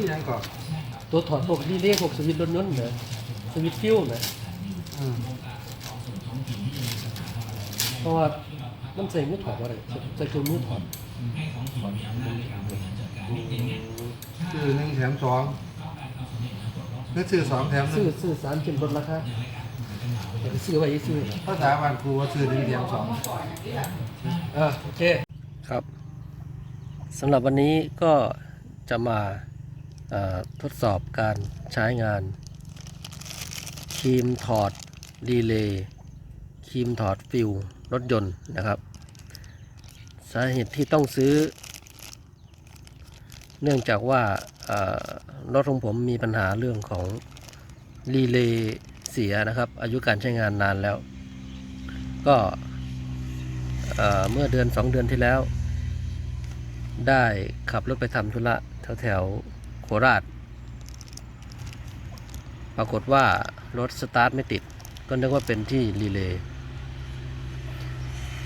ที่ยังก่อนตัวถอดพวกรีเลย์พวกสวิตช์รถยนต์นะสวิตช์ฟิวนะอืมเพราะว่ามันใส่มือถอดอะไรใส่ตัวมือถอดซื้อหนึ่งแถมสองหรือซื้อสองแถมหซื้นึ่องซื้อสารเข็มลดราคาแต่ไปซื้อไว้ซื้อภาษาบ้านครูว่าซื้อหนึ่งแถมสอง อ่าโอเค ครับสำหรับวันนี้ก็จะมาเอ่อ ทดสอบการใช้งานครีมถอดรีเลย์ครีมถอดฟิวรถยนต์นะครับ สาเหตุที่ต้องซื้อ เนื่องจากว่ารถของผมมีปัญหาเรื่องของรีเลย์เสียนะครับ อายุการใช้งานนานแล้ว ก็เมื่อเดือนสองเดือนที่แล้ว ได้ขับรถไปทำธุระแถวแถว คราช ปรากฏว่ารถสตาร์ทไม่ติด ก็นึกว่าเป็นที่รีเลย์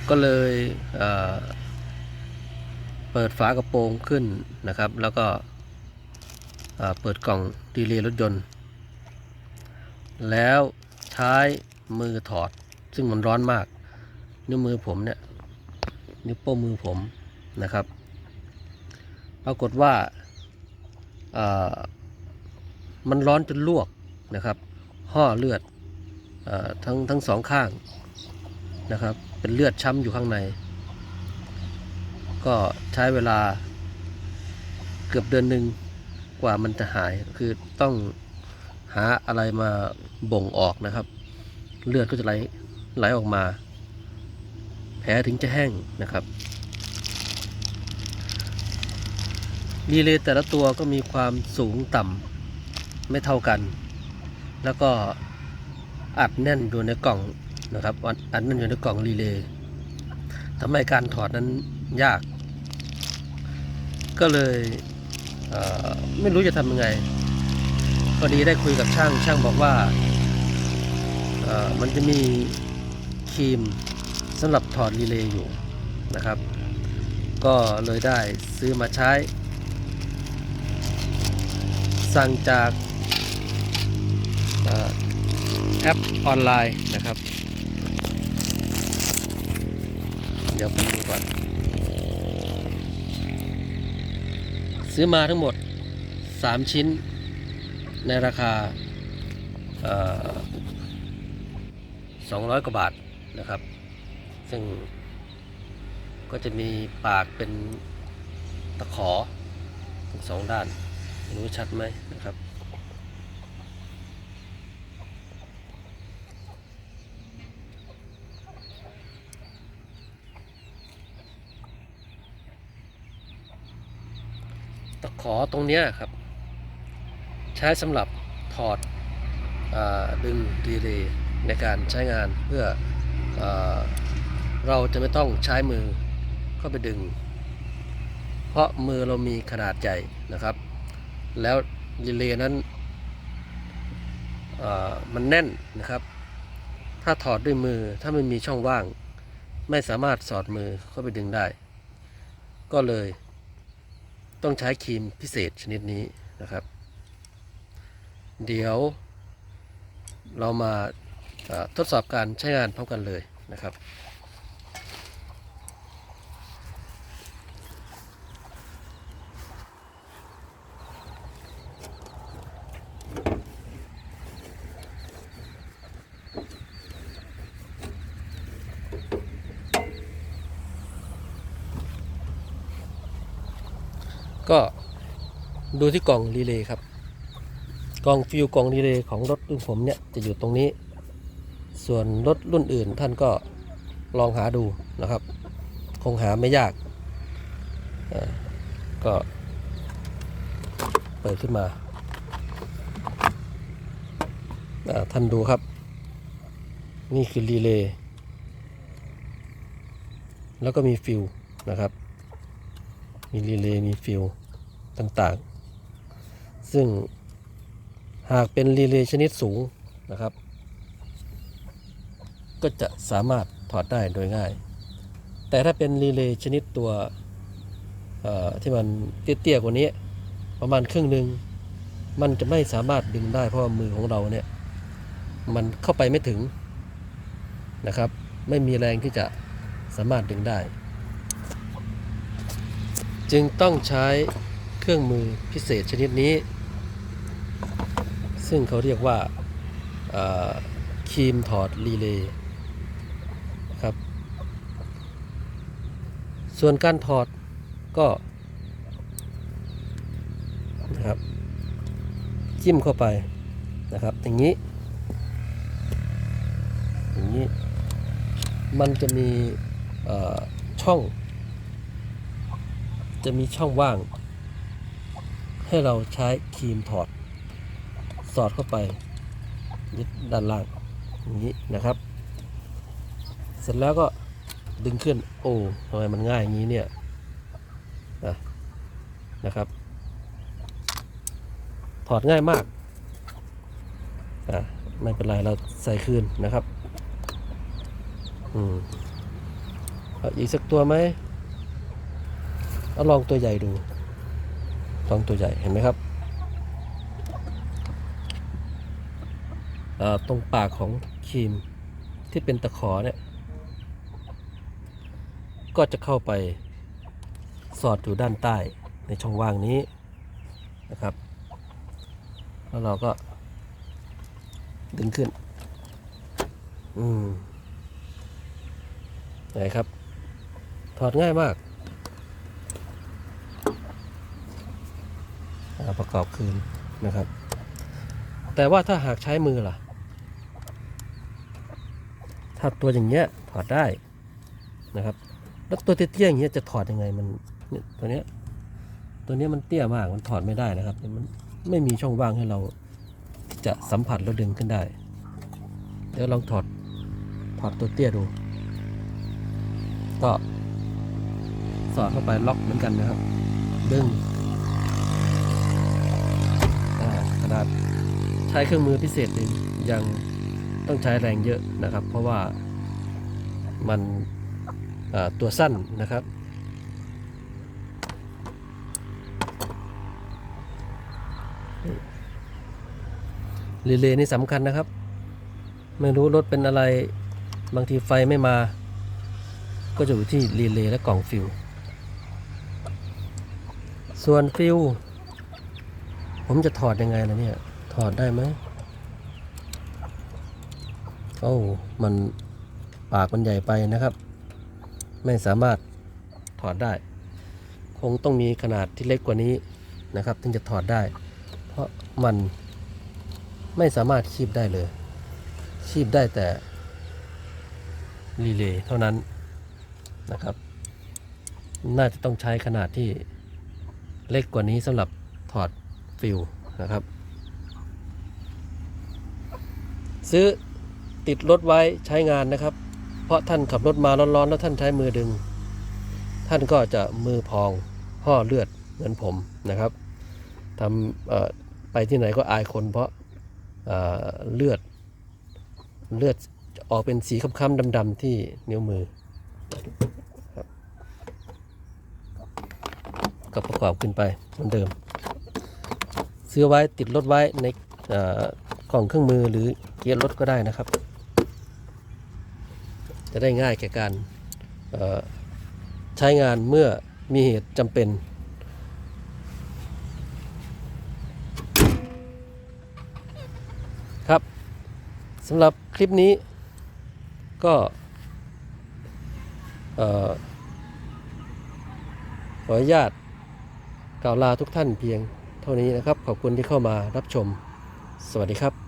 ก็เลยเเปิดฝากระโปรงขึ้นนะครับ แล้วก็เเปิดกล่องดีเลย์รถยนต์ แล้วใช้มือถอด ซึ่งมันร้อนมาก นิ้วมือผมเนี่ย นิ้วโป้งมือผมนะครับ ปรากฏว่า มันร้อนจนลวกนะครับ ห่อเลือดอทั้งทั้งสองข้างนะครับ เป็นเลือดช้ำอยู่ข้างใน ก็ใช้เวลาเกือบเดือนหนึ่งกว่ามันจะหายคือต้องหาอะไรมาบ่งออกนะครับ เลือดก็จะไหลไหลออกมา แผลถึงจะแห้งนะครับ ดีเลยแต่ละตัวก็มีความสูงต่ำไม่เท่ากัน แล้วก็อัดแน่นอยู่ในกล่องนะครับอัดแน่นอยู่ในกล่องรีเลย์ทำให้การถอดนั้นยาก ก็เลยเไม่รู้จะทำยังไงพอดีได้คุยกับช่างช่างบอกว่ามันจะมีครีมสำหรับถอดรีเลย์อยู่นะครับ ก็เลยได้ซื้อมาใช้ สั่งจากอแอปออนไลน์นะครับ เดี๋ยวผมดูก่อน ซื้อมาทั้งหมด 3 ชิ้น ในราคาเอ่อ200 กว่าบาทนะครับ ซึ่งก็จะมีปากเป็นตะขอทั้งสองด้าน ไม่รู้ชัดไหมนะครับตะขอตรงเนี้ยครับ ใช้สำหรับถอดอดึงดีเลย์ในการใช้งานเพื่ออเราจะไม่ต้องใช้มือเข้าไปดึง เพราะมือเรามีขนาดใหญ่นะครับ แล้วดีเลย์นั้นมันแน่นนะครับ ถ้าถอดด้วยมือถ้าไม่มีช่องว่าง ไม่สามารถสอดมือเข้าไปดึงได้ ก็เลยต้องใช้ครีมพิเศษชนิดนี้นะครับ เดี๋ยวเรามาทดสอบการใช้งานพร้อมกันเลยนะครับ ก็ดูที่กล่องรีเลย์ครับ กล่องฟิวกล่องรีเลย์ของรถรุ่นผมเนี่ยจะอยู่ตรงนี้ ส่วนรถรุ่นอื่นท่านก็ลองหาดูนะครับ คงหาไม่ยาก ก็ เปิดขึ้นมาอ่าท่านดูครับ นี่คือรีเลย์แล้วก็มีฟิวนะครับ มีรีเลย์มีฟิลต่างๆ ซึ่งหากเป็นรีเลย์ชนิดสูงนะครับ ก็จะสามารถถอดได้โดยง่าย แต่ถ้าเป็นรีเลย์ชนิดตัวที่มันเตี้ยๆกว่านี้ ประมาณครึ่งหนึ่งมันจะไม่สามารถดึงได้เพราะมือของเราเนี่ย มันเข้าไปไม่ถึงนะครับ ไม่มีแรงที่จะสามารถดึงได้ จึงต้องใช้เครื่องมือพิเศษชนิดนี้ ซึ่งเขาเรียกว่าครีมถอดรีเลย์ครับ ส่วนการถอดก็นะครับจิ้มเข้าไปนะครับ อย่างนี้ อย่างนี้ มันจะมีช่อง จะมีช่องว่าง ให้เราใช้ครีมถอด สอดเข้าไปยึดด้านล่างอย่างนี้นะครับ เสร็จแล้วก็ดึงขึ้นโอ้ทำไมมันง่ายอย่างนี้เนี่ยนะนะครับ ถอดง่ายมากอะไม่เป็นไรเราใส่คืนนะครับ อืมอีกสักตัวไหม ลองตัวใหญ่ดู ลองตัวใหญ่เห็นไหมครับตรงปากของครีมที่เป็นตะขอเนี่ย ก็จะเข้าไปสอดอยู่ด้านใต้ในช่องว่างนี้นะครับ แล้วเราก็ดึงขึ้น อืมไหนครับ ถอดง่ายมากอ่า ประกอบคืนนะครับ แต่ว่าถ้าหากใช้มือล่ะ ถ้าตัวอย่างเงี้ยถอดได้นะครับแล้วตัวเตี้ยๆอย่างเงี้ยจะถอดยังไงมันเนี่ยตัวเนี้ยตัวเนี้ยมันเตี้ยมากมันถอดไม่ได้นะครับ มันไม่มีช่องว่างให้เราที่จะสัมผัสแล้วดึงขึ้นได้ เดี๋ยวลองถอดถอดตัวเตี้ยดู ก็สอดเข้าไปล็อกเหมือนกันนะครับ ดึง อ่าขนาดใช้เครื่องมือพิเศษนี่ยังต้องใช้แรงเยอะนะครับ เพราะว่ามันตัวสั้นนะครับรีเลย์นี่สำคัญนะครับ ไม่รู้รถเป็นอะไรบางทีไฟไม่มา ก็จะอยู่ที่รีเลย์และกล่องฟิว ส่วนฟิว ผมจะถอดยังไงล่ะเนี่ย ถอดได้ไหมโอ้มันปากมันใหญ่ไปนะครับ ไม่สามารถถอดได้ คงต้องมีขนาดที่เล็กกว่านี้นะครับ ถึงจะถอดได้ เพราะมันไม่สามารถคีบได้เลย คีบได้แต่รีเลย์เท่านั้นนะครับ น่าจะต้องใช้ขนาดที่เล็กกว่านี้สำหรับถอด ฟิวนะครับ ซื้อติดรถไว้ใช้งานนะครับ เพราะท่านขับรถมาร้อนๆ แล้วท่านใช้มือดึง ท่านก็จะมือพองห่อเลือดเหมือนผมนะครับทำไปที่ไหนก็อายคนเพราะเอ่อเลือดเลือดออกเป็นสีค้ำๆดำๆที่นิ้วมือกับก็ประกอบขึ้นไปเหมือนเดิม ซื้อไว้ติดรถไว้ในกล่องเครื่องมือหรือเกียร์รถก็ได้นะครับ จะได้ง่ายแก่การใช้งานเมื่อมีเหตุจำเป็นครับสำหรับคลิปนี้ก็ขออนุญาตกล่าวลาทุกท่านเพียง เท่านี้นะครับ ขอบคุณที่เข้ามารับชม สวัสดีครับ